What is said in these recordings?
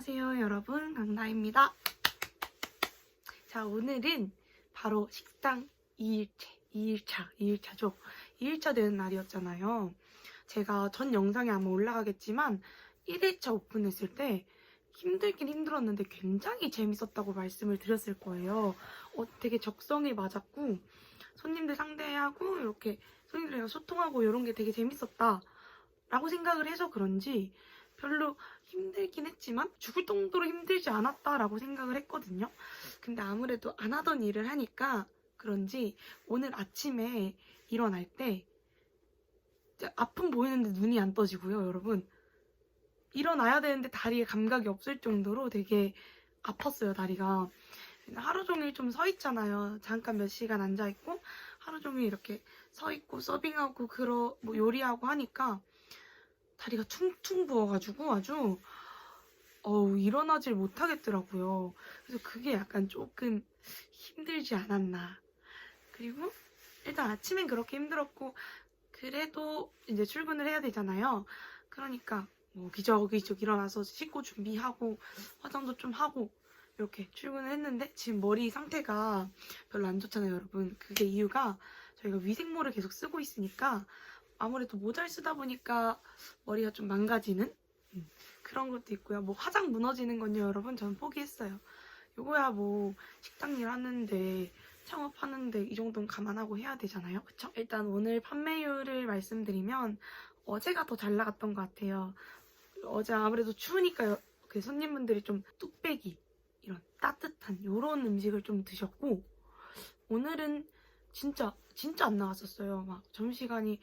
안녕하세요 여러분. 강나입니다. 자 오늘은 바로 식당 2일째 2일차 2일차죠? 2일차 되는 날이었잖아요. 제가 전 영상에 아마 올라가겠지만 1일차 오픈했을 때 힘들긴 힘들었는데 굉장히 재밌었다고 말씀을 드렸을 거예요. 어, 되게 적성에 맞았고 손님들 상대하고 이렇게 손님들이랑 소통하고 이런 게 되게 재밌었다 라고 생각을 해서 그런지 별로 힘들긴 했지만 죽을 정도로 힘들지 않았다라고 생각을 했거든요. 근데 아무래도 안 하던 일을 하니까 그런지 오늘 아침에 일어날 때 아픔 보이는데 눈이 안 떠지고요, 여러분. 일어나야 되는데 다리에 감각이 없을 정도로 되게 아팠어요, 다리가. 하루 종일 좀 서 있잖아요. 잠깐 몇 시간 앉아 있고 하루 종일 이렇게 서 있고 서빙하고 그러 뭐 요리하고 하니까 다리가 퉁퉁 부어가지고 아주 어우 일어나질 못하겠더라고요. 그래서 그게 약간 조금 힘들지 않았나. 그리고 일단 아침엔 그렇게 힘들었고 그래도 이제 출근을 해야 되잖아요. 그러니까 뭐 기저귀적 일어나서 씻고 준비하고 화장도 좀 하고 이렇게 출근을 했는데 지금 머리 상태가 별로 안 좋잖아요, 여러분. 그게 이유가 저희가 위생모를 계속 쓰고 있으니까 아무래도 모자를 쓰다 보니까 머리가 좀 망가지는 음, 그런 것도 있고요. 뭐 화장 무너지는 건요, 여러분. 저는 포기했어요. 요거야 뭐 식당 일 하는데 창업하는데 이 정도는 감안하고 해야 되잖아요. 그쵸? 일단 오늘 판매율을 말씀드리면 어제가 더 잘 나갔던 것 같아요. 어제 아무래도 추우니까 그 손님분들이 좀 뚝배기 이런 따뜻한 요런 음식을 좀 드셨고 오늘은 진짜 진짜 안 나갔었어요. 막 점심시간이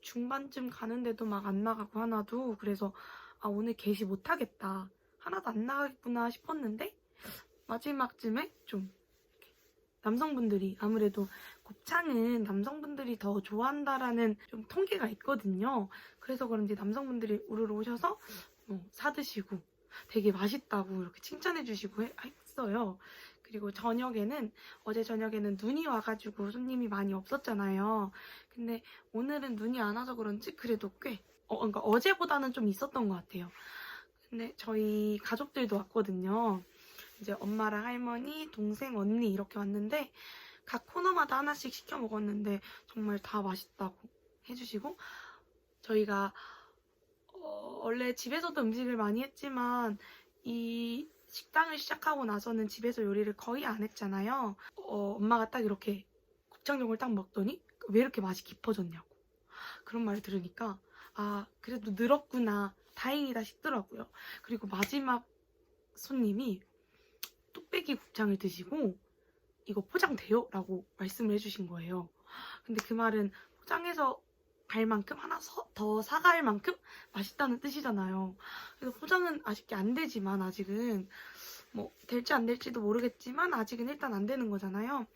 중반쯤 가는데도 막 안 나가고 하나도 그래서 아 오늘 개시 못하겠다. 하나도 안 나가겠구나 싶었는데 마지막쯤에 좀 남성분들이 아무래도 곱창은 남성분들이 더 좋아한다라는 좀 통계가 있거든요. 그래서 그런지 남성분들이 우르르 오셔서 뭐 사드시고 되게 맛있다고 이렇게 칭찬해 주시고 해- 했어요 그리고 저녁에는 어제 저녁에는 눈이 와가지고 손님이 많이 없었잖아요 근데 오늘은 눈이 안 와서 그런지 그래도 꽤 어, 그러니까 어제보다는 좀 있었던 것 같아요. 근데 저희 가족들도 왔거든요. 이제 엄마랑 할머니, 동생, 언니 이렇게 왔는데 각 코너마다 하나씩 시켜 먹었는데 정말 다 맛있다고 해주시고 저희가 어, 원래 집에서도 음식을 많이 했지만 이 식당을 시작하고 나서는 집에서 요리를 거의 안 했잖아요. 어, 엄마가 딱 이렇게 곱창전골 딱 먹더니 왜 이렇게 맛이 깊어졌냐고 그런 말을 들으니까 아 그래도 늘었구나 다행이다 싶더라고요 그리고 마지막 손님이 뚝배기 곱창을 드시고 이거 포장돼요? 라고 말씀을 해주신 거예요 근데 그 말은 포장해서 갈 만큼 하나 서- 더 사갈 만큼 맛있다는 뜻이잖아요 그래서 포장은 아쉽게 안 되지만 아직은 뭐 될지 안 될지도 모르겠지만 아직은 일단 안 되는 거잖아요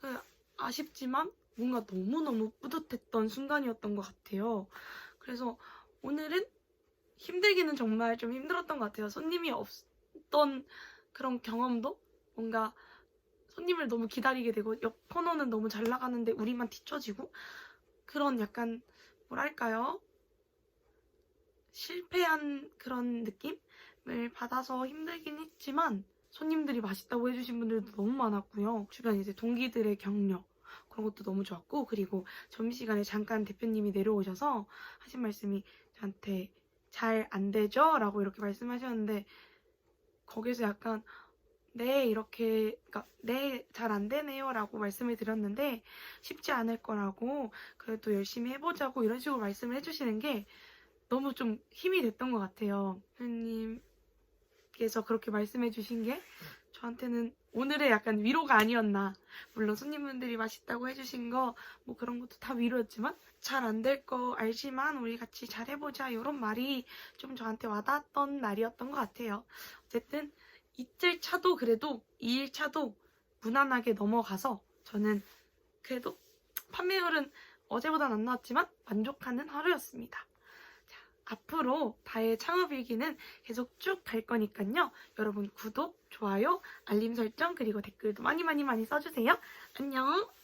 그 아쉽지만 뭔가 너무너무 뿌듯했던 순간이었던 것 같아요. 그래서 오늘은 힘들기는 정말 좀 힘들었던 것 같아요. 손님이 없던 그런 경험도 뭔가 손님을 너무 기다리게 되고 옆 코너는 너무 잘 나가는데 우리만 뒤처지고 그런 약간 뭐랄까요? 실패한 그런 느낌을 받아서 힘들긴 했지만 손님들이 맛있다고 해주신 분들도 너무 많았고요. 주변 이제 동기들의 격려 그런 것도 너무 좋았고 그리고 점심시간에 잠깐 대표님이 내려오셔서 하신 말씀이 저한테 잘 안 되죠? 라고 이렇게 말씀하셨는데 거기서 약간 네 이렇게 그러니까 네 잘 안 되네요 라고 말씀을 드렸는데 쉽지 않을 거라고 그래도 열심히 해보자고 이런 식으로 말씀을 해주시는 게 너무 좀 힘이 됐던 것 같아요 대표님께서 그렇게 말씀해 주신 게 저한테는 오늘의 약간 위로가 아니었나. 물론 손님분들이 맛있다고 해주신 거, 뭐 그런 것도 다 위로였지만, 잘 안 될 거 알지만 우리 같이 잘 해보자. 이런 말이 좀 저한테 와닿았던 날이었던 것 같아요. 어쨌든, 이틀 차도 그래도, 2일 차도 무난하게 넘어가서, 저는 그래도 판매율은 어제보단 안 나왔지만, 만족하는 하루였습니다. 자, 앞으로 다의 창업 일기는 계속 쭉 갈 거니까요. 여러분 구독, 좋아요, 알림 설정 그리고 댓글도 많이 많이 많이 써주세요. 안녕!